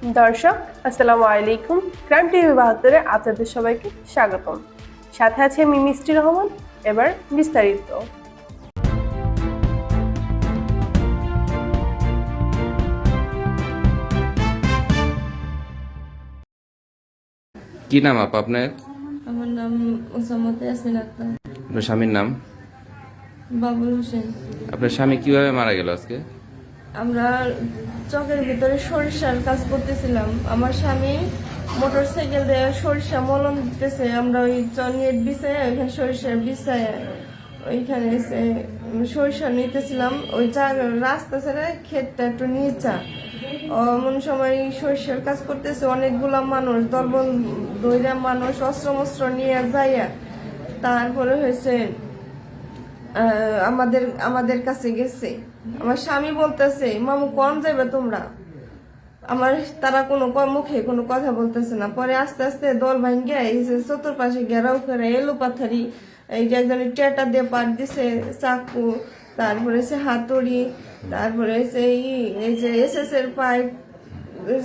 দর্শক আসসালামু আলাইকুম। ক্রাইম টিভি বাহাত্তরে আপনাদের সবাইকে স্বাগতম। সাথে আছে আমি মিষ্টি রহমান এবার বিস্তারিত। কি নাম আপা আপনার? আমার নাম ওসামত ইয়াসমিন আক্তার। আপনার স্বামীর নাম? বাবুল হোসেন। আপনার স্বামী কীভাবে মারা গেল আজকে? আমরা চকের ভিতরে সরিষার কাজ করতেছিলাম। আমার স্বামী মোটর সাইকেল দিয়ে সরিষা মলম দিতেছে। আমরা ওই নেট বিছায় ওইখানে সরিষার বিছায় ওইখানে সরিষা নিতেছিলাম। ওই জায়গা রাস্তা ছেড়ে ক্ষেতটা একটু নিচা। এমন সময় সরিষার কাজ করতেছে। অনেকগুলা মানুষ, দলবল দৈরা মানুষ অস্ত্র মস্ত্র নিয়ে যাইয়া তারপরে হয়েছে আমাদের আমাদের কাছে গেছে। আমার স্বামী বলতেছে, মামু, কম যাবে তোমরা? আমার তারা কোনো মুখে কোনো কথা বলতেছে না। পরে আস্তে আস্তে দল ভাঙ্গে চতুর্পাশে ঘেরাও করে এলো পাথারি। এই যে একজনের টেটা দিয়ে পাট দিছে, চাকু, তারপরে সে হাতুড়ি, তারপরে সেই এই যে এস এস এর পাইপ,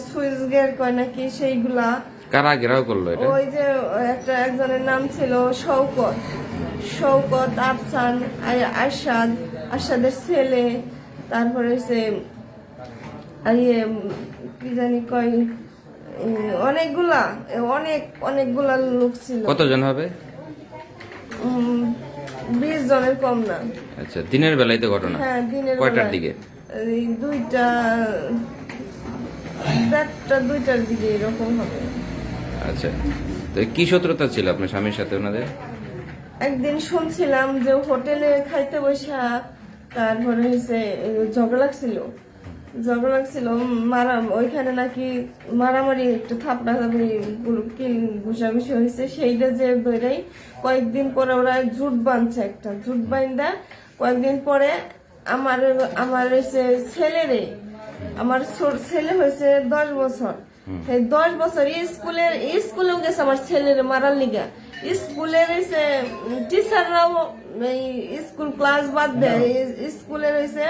সুইচ গেট কয় নাকি সেইগুলা। কারা ঘেরাও করল এটা? ওই যে একটা একজনের নাম ছিল শৌকত শৌকত আফসান আই- আরশাদ আরশাদের ছেলে তারপরে সে ইয়ে কি জানি কয় অনেকগুলা অনেক অনেকগুলা লোক ছিল। কতজন হবে? বিশ জনের কম না। আচ্ছা দিনের বেলায় তো ঘটনা। হ্যাঁ দিনের কয়টার দিকে? দুইটা চারটা দুইটার দিকে এরকম হবে। আচ্ছা। তো কি শত্রুতা ছিল আপনার স্বামীর সাথে ওনাদের? একদিন শুনছিলাম যে হোটেলে খাইতে বসা তারপরে হয়েছে ঝগড়া লাগছিল। ঝগড়া লাগছিল মারা ওইখানে নাকি মারামারি একটু থাপড়া থাপড়ি ঘুষাঘুষি হয়েছে, সেইটা যে বেড়েই কয়েকদিন পরে ওরা জুট বাঁধছে একটা। ঝুট বাইন্দা কয়েকদিন পরে আমার আমার হয়েছে ছেলেরে আমার ছোট ছেলে হয়েছে দশ বছর। সেই দশ বছর স্কুলের স্কুলেও গেছে আমার ছেলের মারার লিগা। স্কুলের এসে টিচাররাও এই স্কুল ক্লাস বাদ দেয় স্কুলের হয়েছে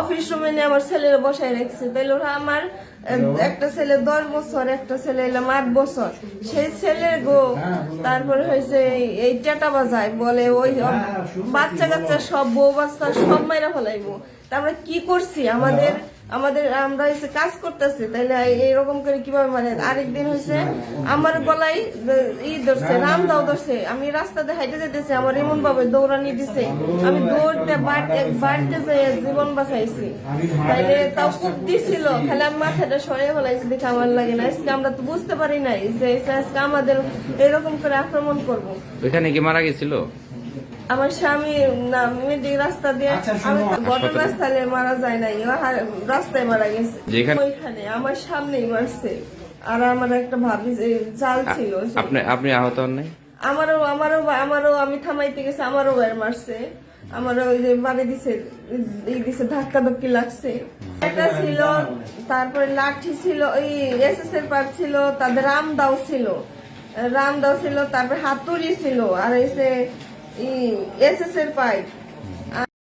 অফিস রুমে নিয়ে আমার ছেলের বসায় রাখছে। তাইলে ওরা আমার একটা ছেলে দশ বছর একটা ছেলে এলাম আট বছর। সেই ছেলে গো তারপরে হয়েছে এই- এই টেটা বাজায় বলে ওই বাচ্চা কাচ্চা সব বউ বাচ্চা সব মাইরা ফেলাইবো। তারপরে কি করছি? আমাদের আমাদের আমরা এসে কাজ করতেছি তাইলে এইরকম করে কীভাবে মানে আরেকদিন হয়েছে আমার গলায় ই ধরছে রাম দাও ধরছে। আমি রাস্তাতে হাইটে যেতেছি আমার এমন ভাবে দৌড়ানি দিছে। আমি দৌড়তে বাড়তে বাড়তে যাই জীবন বাঁচাইছি। তাইলে তাও খুব দিছিল খালি আমি মাথাটা সরিয়ে ফেলাইছি দেখে আমার লাগে না। আজকে আমরা তো বুঝতে পারি নাই যে আজকে আমাদের এরকম করে আক্রমণ করব। ওইখানে কি মারা গেছিল? আমার স্বামী না মেয়েটি রাস্তা দিয়ে আমি ঘটনাস্থলে মারা যায় নাই। রাস্তায় মারা গেছে। ওইখানে আমার সামনেই মারছে। আর আমার একটা ভাবি যে জাল ছিল আপনি আপনি আহত হন নাই? আমারও আমারও আমারও আমি থামাইতে গেছে আমারও বাইরে মারছে। আমারও ওই যে বাড়ি দিছে এই দিছে ধাক্কা ধাক্কি লাগছে। একটা ছিল তারপরে লাঠি ছিল ওই এস এস এর পার ছিল তাদের রামদাও ছিল। রামদাও ছিল তারপরে হাতুড়ি ছিল আর এসে এস এস এর পাইপ